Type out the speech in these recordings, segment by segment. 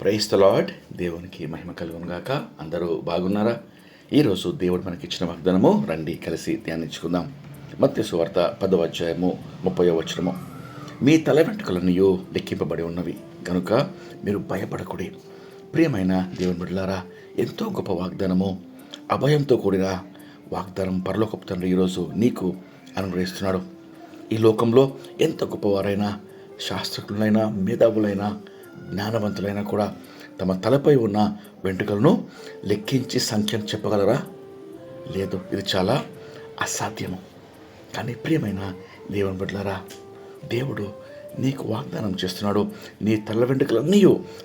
Price the దేవునికి మహిమ కలుగునుగాక అందరూ బాగున్నారా? ఈరోజు దేవుడు మనకిచ్చిన వాగ్దానము రండి కలిసి ధ్యానించుకుందాం. మత్స్య సువార్త పదవ అధ్యాయము ముప్పై వచనము. మీ తల వెంట్రుకలన్నయూ లెక్కింపబడి ఉన్నవి. కనుక మీరు భయపడకుడి. ప్రియమైన దేవుని బిడ్డలారా ఎంతో గొప్ప వాగ్దానము. అభయంతో కూడిన వాగ్దానం పరలోకపు తండ్రి ఈరోజు నీకు అనుగ్రహిస్తున్నాడు. ఈ లోకంలో ఎంత గొప్పవారైనా శాస్త్రజ్ఞులైనా మేధావులైనా జ్ఞానవంతులైనా కూడా తమ తలపై ఉన్న వెంట్రుకలను లెక్కించి సంఖ్యను చెప్పగలరా? లేదు ఇది చాలా అసాధ్యము. కానీ ప్రియమైన దేవుని బిడ్డలారా దేవుడు నీకు వాగ్దానం చేస్తున్నాడు. నీ తల వెంట్రుకలన్నీ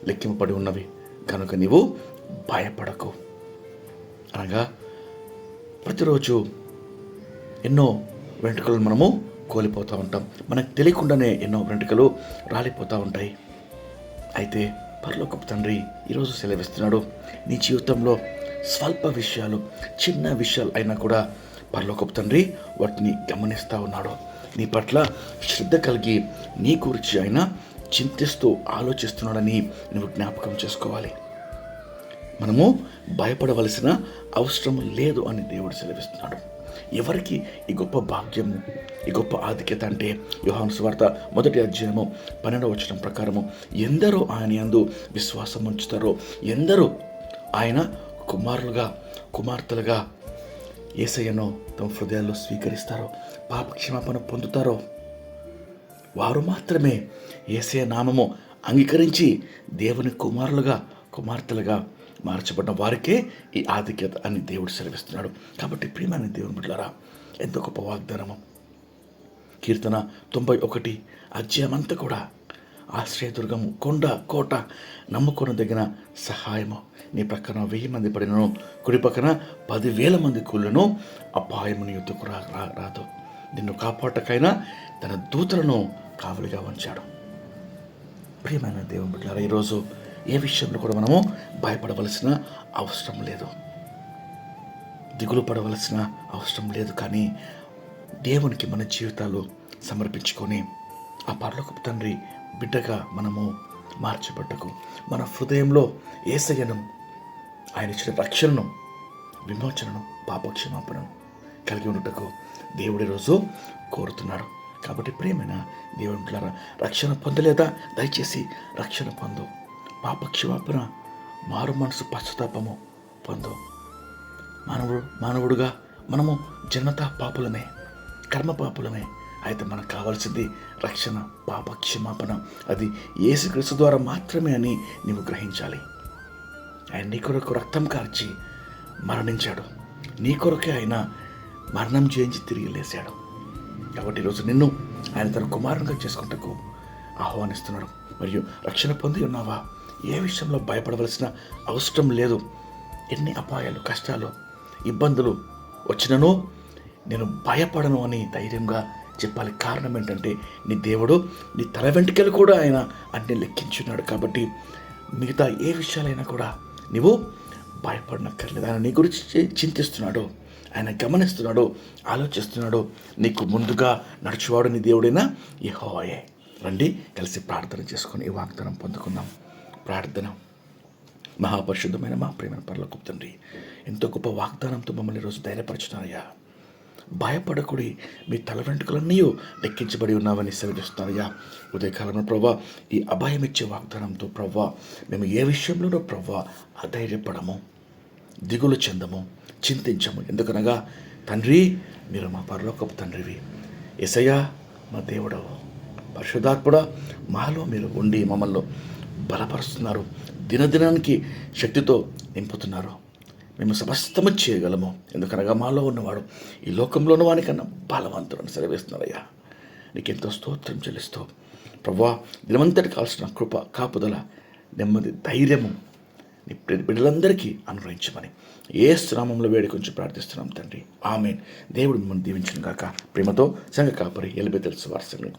లెక్కింపబడి ఉన్నవి. కనుక నీవు భయపడకు. అనగా ప్రతిరోజు ఎన్నో వెంట్రుకలు మనము కోల్పోతూ ఉంటాం. మనకు తెలియకుండానే ఎన్నో వెంట్రుకలు రాలిపోతూ ఉంటాయి. అయితే పరలోకపు తండ్రి ఈరోజు సెలవిస్తున్నాడు. నీ జీవితంలో స్వల్ప విషయాలు చిన్న విషయాలు అయినా కూడా పరలోకపు తండ్రి వాటిని గమనిస్తూ ఉన్నాడు. నీ పట్ల శ్రద్ధ కలిగి నీ గురించి ఆయన చింతిస్తూ ఆలోచిస్తున్నాడని నువ్వు జ్ఞాపకం చేసుకోవాలి. మనము భయపడవలసిన అవసరం లేదు అని దేవుడు సెలవిస్తున్నాడు. ఎవరికి ఈ గొప్ప భాగ్యము ఈ గొప్ప ఆధిక్యత అంటే యోహాను స్వార్త మొదటి అధ్యాయము పన్నెండవ వచనం ప్రకారము ఎందరో ఆయన అందు విశ్వాసం ఉంచుతారో ఎందరో ఆయన కుమారులుగా కుమార్తెలుగా ఏసయ్యను తమ హృదయాల్లో స్వీకరిస్తారో పాప క్షమాపణ పొందుతారో వారు మాత్రమే ఏసయ నామము అంగీకరించి దేవుని కుమారులుగా కుమార్తెలుగా మార్చబడిన వారికే ఈ ఆధిక్యత అని దేవుడు సెలవిస్తున్నాడు. కాబట్టి ప్రియమైన దేవుని బిడ్డలారా ఎంతో గొప్ప వాగ్దానము. కీర్తన తొంభై ఒకటి అధ్యాయమంతా కూడా ఆశ్రయదుర్గము కొండ కోట నమ్ముకొనదగిన సహాయము. నీ ప్రక్కన వెయ్యి మంది పడినను కుడి పక్కన పదివేల మంది కూలను అపాయముని యుద్ధకు రా రాదు. నిన్ను కాపాటకైనా తన దూతలను కావలిగా ఉంచాడు ప్రియమైన దేవుని బిడ్డారా ఈరోజు ఏ విషయంలో కూడా మనము భయపడవలసిన అవసరం లేదు. దిగులు పడవలసిన అవసరం లేదు కానీ దేవునికి మన జీవితాలు సమర్పించుకొని ఆ పరలోకపు తండ్రి బిడ్డగా మనము మార్చబడ్డకు. మన హృదయంలో ఏసయ్యను ఆయన ఇచ్చిన రక్షణను విమోచనను పాపక్షమాపణను కలిగి ఉండటకు దేవుడి రోజు కోరుతున్నాడు కాబట్టి ప్రేమైన దేవుని రక్షణ పొందలేదా? దయచేసి రక్షణ పొందు. పాపక్షమాపణ మారు మనసు పశ్చాత్తాపము పొందు. మానవుడు మానవుడుగా మనము జనతా పాపులమే కర్మ పాపులమే. అయితే మనకు కావాల్సింది రక్షణ పాప క్షమాపణ అది యేసుక్రీస్తు ద్వారా మాత్రమే అని నీవు గ్రహించాలి. ఆయన నీ కొరకు రక్తం కార్చి మరణించాడు. నీ కొరకే ఆయన మరణం చేయించి తిరిగి లేశాడు. కాబట్టి ఈరోజు నిన్ను ఆయన తన కుమారునిగా చేసుకుంటకు ఆహ్వానిస్తున్నాడు. మరియు రక్షణ పొంది ఉన్నావా? ఏ విషయంలో భయపడవలసిన అవసరం లేదు. ఎన్ని అపాయాలు కష్టాలు ఇబ్బందులు వచ్చినను నేను భయపడను అని ధైర్యంగా చెప్పాలి. కారణం ఏంటంటే నీ దేవుడు నీ తల వెంట్రుకలు కూడా ఆయన అన్ని లెక్కించున్నాడు కాబట్టి మిగతా ఏ విషయాలైనా కూడా నీవు భయపడనక్కర్లేదు. ఆయన నీ గురించి చింతిస్తున్నాడు. ఆయన గమనిస్తున్నాడు ఆలోచిస్తున్నాడు. నీకు ముందుగా నడుచువాడు నీ దేవుడైనా యహోయే రండి కలిసి ప్రార్థన చేసుకొని ఈ వాగ్దానం పొందుకుందాం. ప్రార్థన. మహాపరిశుద్ధమైన మా ప్రేమ పర్లకు తండ్రి ఎంతో గొప్ప వాగ్దానంతో మమ్మల్ని ఈరోజు ధైర్యపరుచున్నారయ్యా భయపడకుడి మీ తల వెంట్రుకలన్నీ లెక్కించబడి ఉన్నావని సెలవిస్తున్నారయ్యా. ఉదయకాలంలో ప్రవ్వా ఈ అభయం ఇచ్చే వాగ్దానంతో ప్రవ్వా మేము ఏ విషయంలోనూ ప్రవ్వా అధైర్యపడము దిగులు చెందము చింతించము. ఎందుకనగా తండ్రి మీరు మా పరలోకపు తండ్రివి. ఎసయ్యా మా దేవుడవు పరిశుద్ధాత్ముడ మాలో మీరు ఉండి మమ్మల్ని బలపరుస్తున్నారు. దినదినానికి శక్తితో నింపుతున్నారు. మేము సమస్తము చేయగలము. ఎందుకనగా మాలో ఉన్నవాడు ఈ లోకంలో ఉన్నవానికన్నా బలవంతులను సెలవేస్తున్నారయ్యా నీకెంతో స్తోత్రం చెల్లిస్తూ ప్రభా దినమంతటి కావాల్సిన కృప కాపుదల నెమ్మది ధైర్యము నీ బిడ్డలందరికీ అనుగ్రహించమని ఏ శ్రామంలో వేడి కొంచెం ప్రార్థిస్తున్నాం తండ్రి. ఆమెన్. దేవుడు మిమ్మల్ని దీవించిన గాక ప్రేమతో సంఘ కాపరి ఎలిబెతెల్స్ వారసంగా